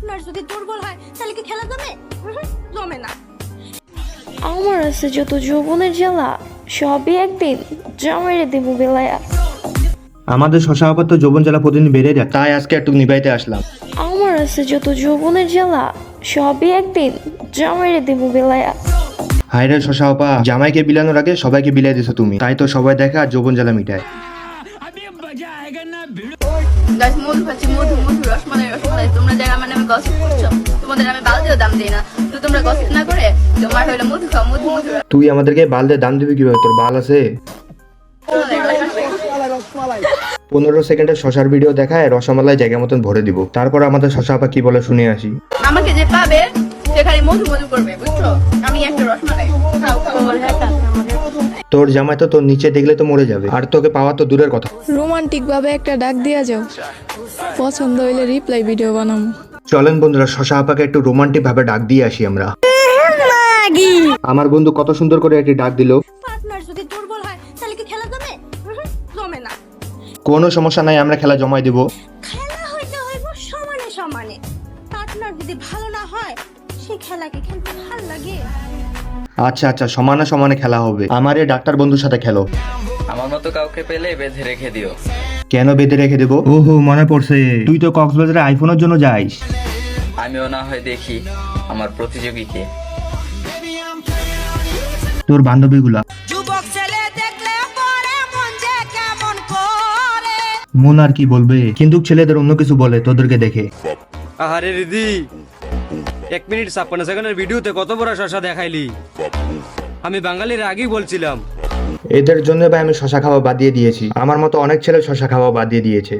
Partner যদি দুর্বল হয় তাহলে কি খেলা জমে? জমে না। আমার আছে যত যৌবনের জ্বালা সবই একদিন জমেরে দেব বেলায়া। আমাদের শশা আপাত যৌবন জ্বালা প্রতিদিন বেড়ে যায় তাই আজকে একটু নিবাইতে আসলাম। আমার আছে যত যৌবনের জ্বালা সবই একদিন জমেরে দেব বেলায়া। হায়রে শশা আপা জামাইকে বিলানোর আগে সবাইকে বিলাই দিছো তুমি তাই তো সবাই দেখে আর যৌবন জ্বালা মিটায়। গাছ মধু খাচ্ছি মধু মধু রসমালাই রসমালাই। তোমরা যারা আমার নামে গসিপ করছ তোমাদের আমি বালতিও দাম দিই না। তো তোমরা গসিপ না করে তোমার হইল মধু খাও মধু মধু তুই আমাদেরকে বালদের দাম দিবি কীভাবে? তোর বাল আছে? পনেরো সেকেন্ডের শশার ভিডিও দেখায় রসমালাই জায়গা মতন ভরে দিব। তারপর আমাদের শশা আপা কি বলে শুনে আসি। আমাকে যে পাবে সে খালি মধু মধু করবে বুঝছ? আমি একটা রসমালাই। খাও খাও। তোর জামাই তো তোর নিচে দেখলে তো মরে যাবে। আর তোকে পাওয়া তো দূরের কথা। রোমান্টিক ভাবে একটা ডাক দিয়া যাও। পছন্দ হইলে রিপ্লাই ভিডিও বানাবো চলেন বন্ধুরা শশা আপাকে একটু রোমান্টিক ভাবে ডাক দিয়ে আসি আমরা। আমার বন্ধু কত সুন্দর করে একটি ডাক দিল। পার্টনার যদি দুর্বল হয় তাহলে কি খেলা জমে? জমে না। কোনো সমস্যা নাই আমরা খেলা জমাই দিব। খেলা হইতে হইব সমানে সমানে। পার্টনার যদি ভালো না হয় সেই খেলতে ভালো লাগে। আচ্ছা আচ্ছা সমানে সমানে খেলা হবে। আমার এই ডাক্তার বন্ধুর সাথে খেলো। আমার মতো কাউকে পেলে বেঁধে রেখে দিও। কেন বেঁধে রেখে দেবো? ওহো মনে পড়ছে। তুই তো কক্সবাজারে আইফোনের জন্য যাইস। আমিও না হয় দেখি আমার প্রতিযোগীকে তোর বান্ধবীগুলা। মন আর কি বলবে? কিন্তু ছেলেদের অন্য কিছু বলে তোদেরকে দেখে। আহারে রিদি এক মিনিট ছাপ্পান্ন সেকেন্ডের ভিডিওতে কত বড় শশা দেখাইলি? আমি বাঙালির আগেই বলছিলাম। এদের জন্য ভাই আমি শশা খাওয়া বাদ দিয়ে দিয়েছি। আমার মতো অনেক ছেলে শশা খাওয়া বাদ দিয়ে দিয়েছে।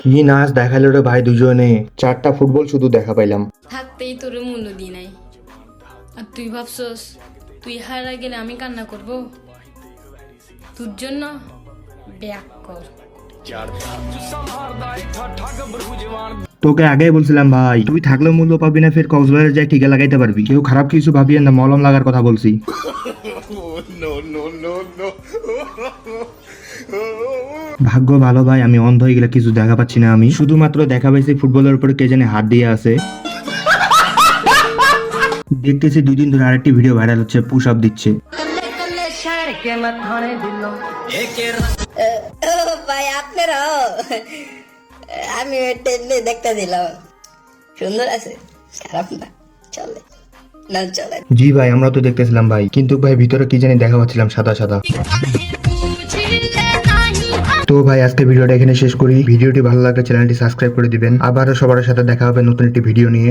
কি নাচ দেখাল রে ভাই দুজনে? চারটা ফুটবল শুধু দেখা পাইলাম। থাকতেই তোর মূল্য দিই নাই। আর তুই ভাবছস তুই হারা গেলে আমি কান্না করব? তোর জন্য ব্যাক কর। তোকে আগেই বলছিলাম ভাই তুই থাকলেও মূল্য পাবি না ফের কক্সবাজার যাই ঠিকা লাগাইতে পারবি। কেউ খারাপ কিছু ভাবিয়ে না মলম লাগার কথা বলছি। ভাগ্য ভালো ভাই আমি অন্ধ হয়ে গেলে কিছু দেখা পাচ্ছি না আমি। শুধুমাত্র দেখা পাইছি ফুটবলের উপরে কে জানে হাত দিয়ে আছে। দেখতেছি দুই দিন ধরে আরেকটি ভিডিও ভাইরাল হচ্ছে পুশ আপ দিচ্ছে। ভাই আপনারাও? আমি টেনে দেখতে দিলাম। সুন্দর আছে? খারাপ না। চলে। জি ভাই আমরা তো দেখতেছিলাম ভাই। কিন্তু ভাই ভিতরে কি জানি দেখা পাচ্ছিলাম সাদা সাদা। তো ভাই আজকে ভিডিওটা এখানে শেষ করি। ভিডিওটি ভালো লাগলে চ্যানেলটি সাবস্ক্রাইব করে দিবেন। আবারও সবার সাথে দেখা হবে নতুন একটি ভিডিও নিয়ে।